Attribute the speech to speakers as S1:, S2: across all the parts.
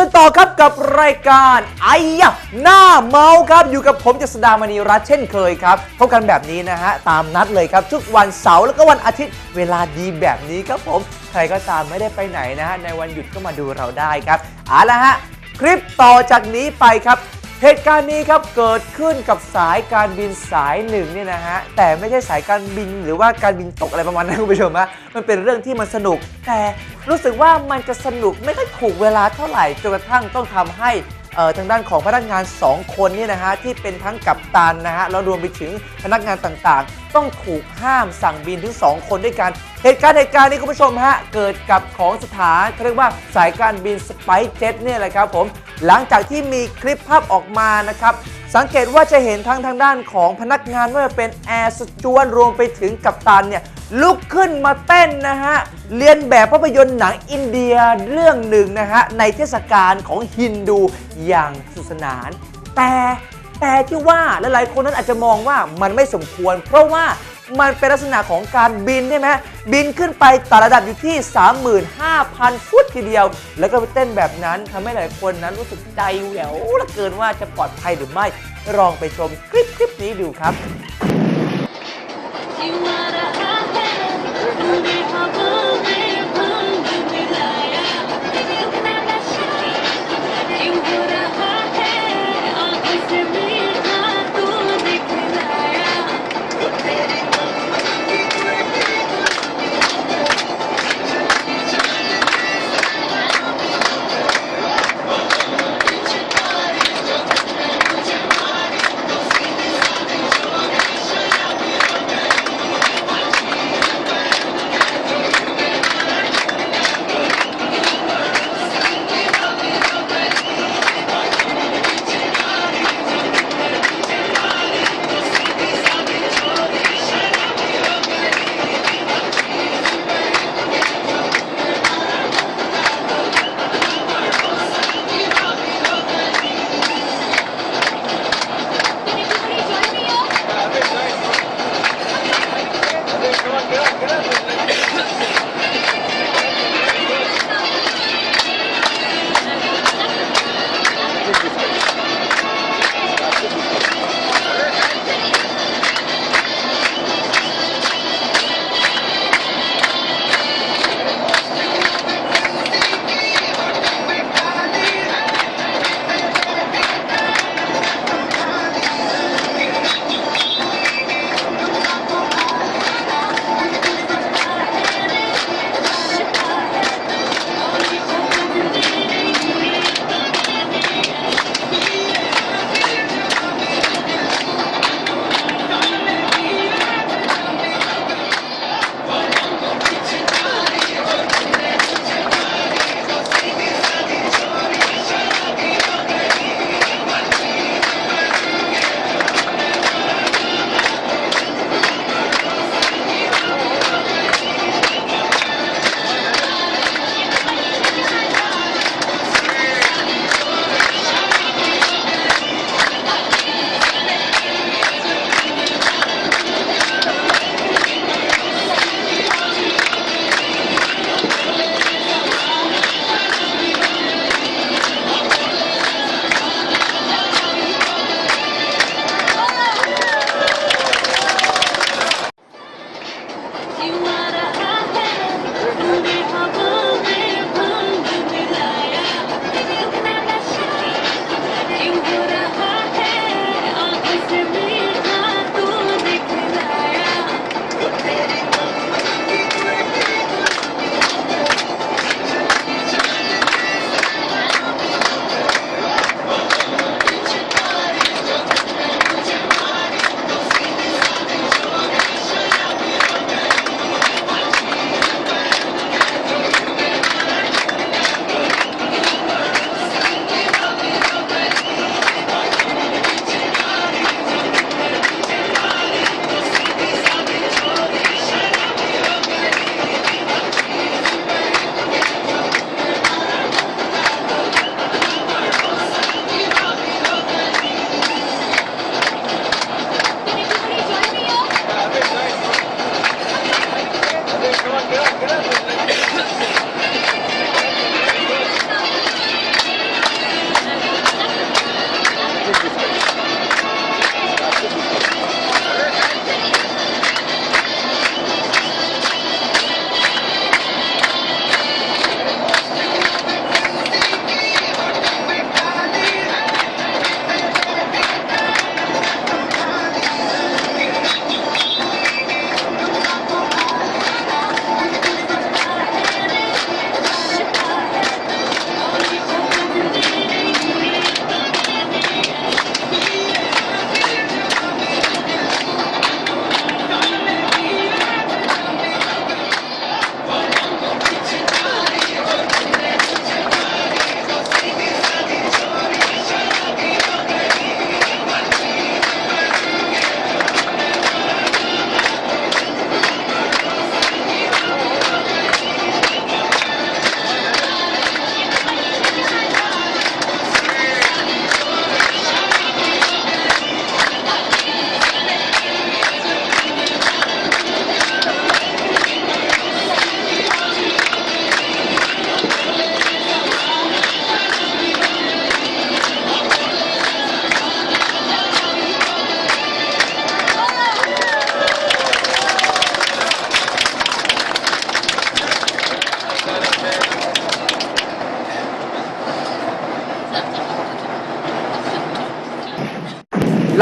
S1: กันต่อครับกับรายการไอ้ยะหน้าเมาครับอยู่กับผมเจษดามณีรัตน์เช่นเคยครับพบกันแบบนี้นะฮะตามนัดเลยครับ ทุกวันเสาร์แล้วก็วันอาทิตย์เวลาดีแบบนี้ครับผมใครก็ตามไม่ได้ไปไหนนะฮะในวันหยุดก็มาดูเราได้ครับเอาละฮะคลิปต่อจากนี้ไปครับ เหตุการณ์นี้ครับเกิดขึ้นกับสายการบินสายหนึ่งเนี่ยนะฮะแต่ไม่ใช่สายการบินหรือว่าการบินตกอะไรประมาณนั้นคุณผู้ชมฮะมันเป็นเรื่องที่มันสนุก แต่รู้สึกว่ามันจะสนุกไม่ค่อยถูกเวลาเท่าไหร่จนกระทั่งต้องทำให้เอ่อทางด้านของพนักงาน 2 คนเนี่ยนะฮะที่เป็นทั้งกัปตันนะฮะแล้วรวมไปถึงพนักงานต่างๆ ต้องถูกห้ามสั่งบินถึง 2 คนด้วยกัน เหตุการณ์เหตุการณ์นี้คุณผู้ชมฮะ เกิดกับของสถานเขาเรียกว่าสายการบินสไปเจ็ตเนี่ยแหละครับผม หลังจากที่มีคลิปภาพออกมานะครับ สังเกตว่าจะเห็นทั้งทางด้านของพนักงานไม่ว่าเป็นแอร์สจวตรวมไปถึงกัปตันเนี่ยลุกขึ้นมาเต้นนะฮะ เรียนแบบภาพยนตร์หนังอินเดียเรื่องหนึ่งนะฮะ ในเทศกาลของฮินดูอย่างสนุสนาน แต่ แต่ที่ว่าลหลายๆคนนั้นอาจจะมองว่ามันไม่สมควร เพราะว่ามันเป็นลักษณะของการบินใช่ไหมบินขึ้นไปต่ระดับอยู่ที่ 35,000 ฟุตทีเดียว แล้วก็ไปเต้นแบบนั้นทำให้หลายคนนั้นรู้สึกใจแหววเหลือเกินว่าจะปลอดภัยหรือไม่ลองไปชมคลิปคลิปนี้ดูครับ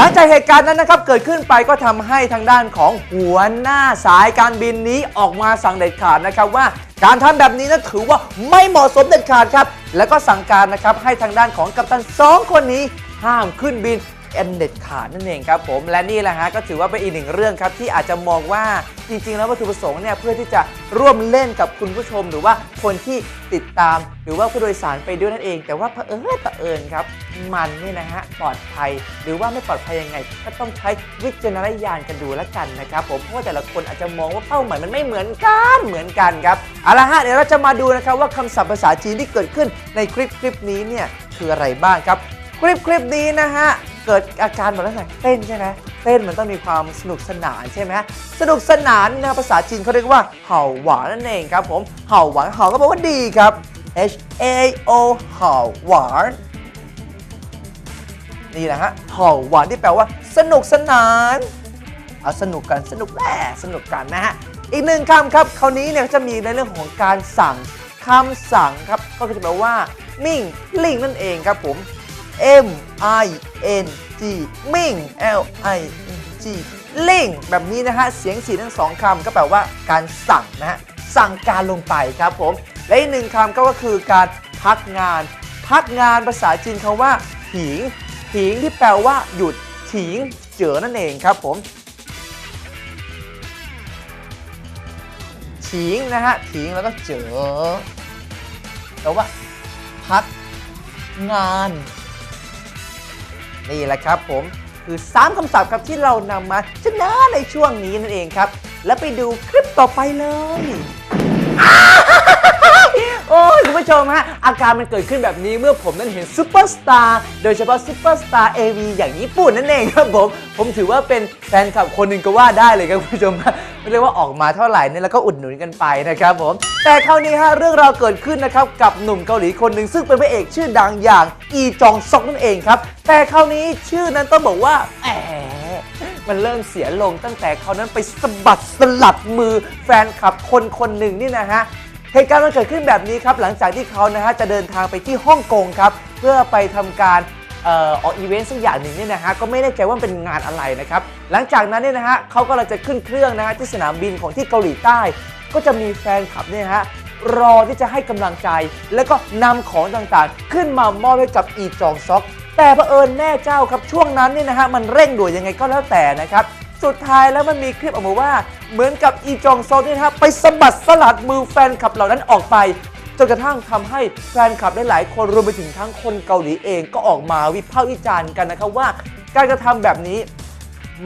S1: หลังจากเหตุการณ์นั้นนะครับเกิดขึ้นไปก็ทำให้ทางด้านของหัวหน้าสายการบินนี้ออกมาสั่งเด็ดขาดนะครับว่าการทำแบบนี้นั้นถือว่าไม่เหมาะสมเด็ดขาดครับ แล้วก็สั่งการนะครับให้ทางด้านของกัปตันสองคนนี้ห้ามขึ้นบิน เอ็นเด็ดขาดนั่นเองครับผมและนี่แหละฮะก็ถือว่าเป็นอีกหนึ่งเรื่องครับที่อาจจะมองว่าจริง ๆ แล้ววัตถุประสงค์เนี่ยเพื่อที่จะร่วมเล่นกับคุณผู้ชม หรือว่าคนที่ติดตาม หรือว่าผู้โดยสารไปด้วยนั่นเอง แต่ว่าเผอิญเผอิญครับมันเนี่ยนะฮะปลอดภัย หรือว่าไม่ปลอดภัยยังไง ก็ต้องใช้วิจารณญาณกันดูแล้วกันนะครับผมเพราะว่าแต่ละคนอาจจะมองว่าเป้าหมายมันไม่เหมือนกันเหมือนกันครับเอาละฮะเดี๋ยวเราจะมาดูนะครับว่าคำศัพท์ภาษาจีนที่เกิดขึ้นในคลิปคลิปนี้เนี่ยคืออะไรบ้างครับ คลิปคลิปนี้นะฮะ เกิดอาการแบบลักษณะเต้นใช่ไหมเต้นมันต้องมีความสนุกสนานใช่ไหมสนุกสนานนะภาษาจีนเขาเรียกว่าเห่าหวานนั่นเองครับผมเห่าหวานเห่าก็แปลว่าดีครับ H A O เห่าหวานนี่แหละฮะเห่าหวานที่แปลว่า สนุกสนานเอาสนุกกันสนุกแหละสนุกกันนะฮะอีกหนึ่งคำครับคราวนี้เนี่ยจะมีในเรื่องของการสั่งคำสั่งครับก็จะแปลว่า มิ่งลิงนั่นเองครับผม M I N G มิ่ง L I N G ลิงแบบนี้นะฮะ เสียงสีทั้งสองคำก็แปลว่าการสั่งนะฮะ สั่งการลงไปครับผม และอีกหนึ่งคำก็คือการพักงาน พักงานภาษาจีนคำว่าถิงถิงที่แปลว่าหยุดถิงเจอนั่นเองครับผมถิงนะฮะถิงแล้วก็เจอแปลว่าพักงาน นี่แหละครับผมคือ 3 คำศัพท์ครับที่เรานำมาชนะในช่วงนี้นั่นเองครับ แล้วไปดูคลิปต่อไปเลย ผู้ชมฮะอาการมันเกิดขึ้นแบบนี้เมื่อผมนั้นเห็นซูเปอร์สตาร์โดยเฉพาะซูเปอร์สตาร์เอวีอย่างญี่ปุ่นนั่นเองครับผมผมถือว่าเป็นแฟนคลับคนหนึ่งก็ว่าได้เลยครับคุณผู้ชมฮะไม่เรียกว่าออกมาเท่าไหร่เนี่ยแล้วก็อุดหนุนกันไปนะครับผมแต่คราวนี้ฮะเรื่องราวเกิดขึ้นนะครับกับหนุ่มเกาหลีคนหนึ่งซึ่งเป็นพระเอกชื่อดังอย่างอีจองซอกนั่นเองครับแต่คราวนี้ชื่อนั้นต้องบอกว่าแหมมันเริ่มเสียลงตั้งแต่เขานั้นไปสะบัดสลัดมือแฟนคลับคนคนหนึ่งนี่นะฮะ เหตุการณ์มันเกิดขึ้นแบบนี้ครับหลังจากที่เขานะฮะจะเดินทางไปที่ฮ่องกงครับเพื่อไปทำการออกอีเวนต์สักอย่างหนึ่งเนี่ยนะฮะก็ไม่แน่ใจว่าเป็นงานอะไรนะครับหลังจากนั้นเนี่ยนะฮะเขาก็เลยจะขึ้นเครื่องนะฮะที่สนามบินของที่เกาหลีใต้ ก็จะมีแฟนคลับเนี่ยฮะรอที่จะให้กำลังใจ แล้วก็นำของต่างๆ ขึ้นมามอบให้กับอีจองซอก แต่เผอิญแม่เจ้าครับช่วงนั้นเนี่ยนะฮะมันเร่งด่วนยังไงก็แล้วแต่นะครับ สุดท้ายแล้วมันมีคลิปออกมาว่า เหมือนกับอีจองซอกนี่นะฮะไปสะบัดสลัดมือแฟนคลับเหล่านั้นออกไป จนกระทั่งทำให้แฟนคลับหลายๆคนรวมไปถึงทั้งคนเกาหลีเองก็ออกมาวิพากษ์วิจารณ์กันนะครับว่า การกระทำแบบนี้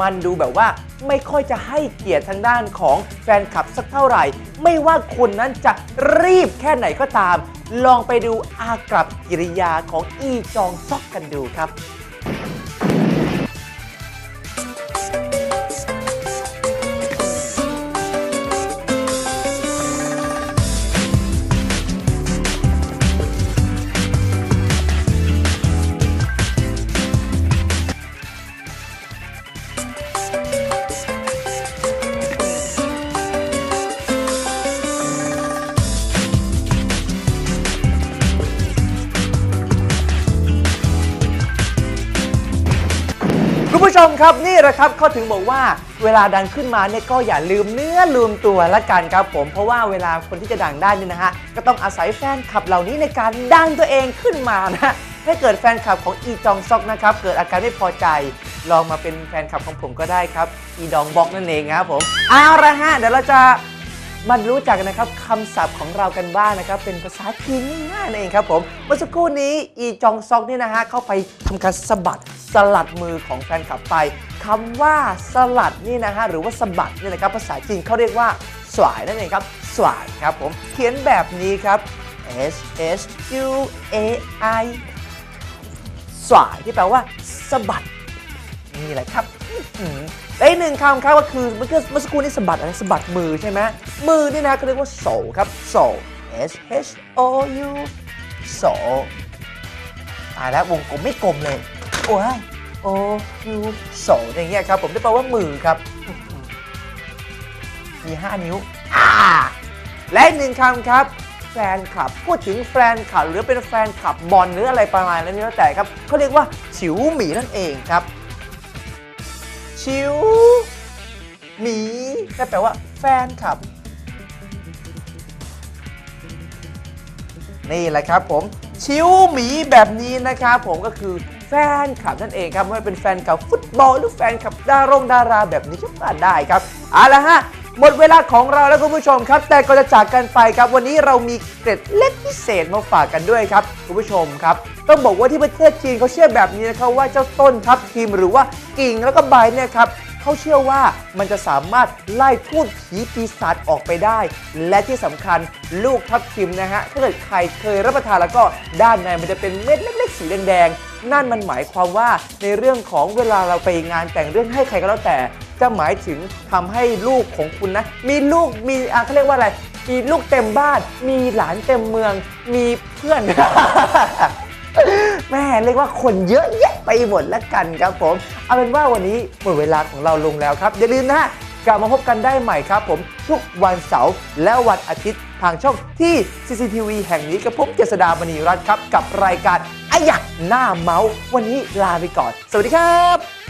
S1: มันดูแบบว่าไม่ค่อยจะให้เกียรติทางด้านของแฟนคลับสักเท่าไหร่ ไม่ว่าคุณนั้นจะรีบแค่ไหนก็ตาม ลองไปดูอากับกิริยาของอีจองซอกกันดูครับ แหละครับเขาถึงบอกว่าเวลาดังขึ้นมาเนี่ยก็อย่าลืมเนื้อลืมตัวละกันครับผม เพราะว่าเวลาคนที่จะดังได้นี่นะฮะก็ต้องอาศัยแฟนคลับเหล่านี้ในการดังตัวเองขึ้นมานะถ้าเกิดแฟนคลับของอีจองซอกนะครับเกิดอาการไม่พอใจ ลองมาเป็นแฟนคลับของผมก็ได้ครับอีดองบ็อกนั่นเองครับผมเอาละฮะเดี๋ยวเราจะมารู้จักนะครับคำศัพท์ของเรากันบ้างนะครับ เป็นภาษาจีนง่ายๆนั่นเองครับผมเมื่อสักครู่นี้อีจองซอกนี่นะฮะเข้าไปทำการสะบัด สลัดมือของแฟนคลับไปคำว่าสลัดนี่นะฮะหรือว่าสะบัดนี่นะครับภาษาจีนเขาเรียกว่าสวายนั่นเองครับสวายครับผมเขียนแบบนี้ครับ S S U A I สวายที่แปลว่าสะบัดนี่แหละครับและอีกหนึ่งคำครับก็คือเมื่อกี้เมื่อสักครู่นี้สะบัดอะไรสะบัดมือใช่ไหมมือนี่นะก็เรียกว่าโสครับโส S H O U โสตายแล้ววงกลมไม่กลมเลย โอ้ย O U โสองอย่างเงี้ยครับผมได้แปลว่ามือครับอื้อหือมี 5 นิ้วอ่าและอีกหนึ่งคำครับ แฟนคลับ พูดถึงแฟนคลับ หรือเป็นแฟนคลับบอลหรืออะไรประมาณนั้นนี่แล้วแต่ครับเขาเรียกว่า ฉิวหมีนั่นเองครับ ชิวหมีนั่นแปลว่าแฟนคลับ นี่แหละครับผม ชิวหมีแบบนี้นะครับผมก็คือ ฟนคลับนั่นเองครับไม่ว่าเป็นแฟนคลับฟุตบอลหรือแฟนคลับดารงดาราแบบนี้ก็มาได้ครับเอาละฮะหมดเวลาของเราแล้วคุณผู้ชมครับ แต่ก็จะจากกันไปครับวันนี้เรามีเกร็ดเล็กพิเศษมาฝากกันด้วยครับคุณผู้ชมครับ ต้องบอกว่าที่ประเทศจีนเขาเชื่อแบบนี้นะครับว่าเจ้าต้นทับทิมหรือว่ากิ่งแล้วก็ใบเนี่ยครับเขาเชื่อว่ามันจะสามารถไล่พูดผีปีศาจออกไปได้ และที่สำคัญลูกทับทิมนะฮะถ้าเกิดใครเคยรับประทานแล้วก็ด้านในมันจะเป็นเม็ดเล็กๆสีแดงๆ นั่นมันหมายความว่าในเรื่องของเวลาเราไปงานแต่งเรื่องให้ใครก็แล้วแต่ จะหมายถึงทำให้ลูกของคุณนะ มีลูกมีอะเขาเรียกว่าอะไร มีลูกเต็มบ้าน มีหลานเต็มเมือง มีเพื่อน แม่เรียกว่าคนเยอะแยะไปหมดแล้วกันครับผม เอาเป็นว่าวันนี้หมดเวลาของเราลงแล้วครับ อย่าลืมนะฮะกลับมาพบกันได้ใหม่ครับผมทุกวันเสาร์และวันอาทิตย์ ทางช่องที่ CCTV แห่งนี้กับผมเจษดามณีรัตน์ครับ กับรายการอายักหน้าเมาส์วันนี้ลาไปก่อน สวัสดีครับ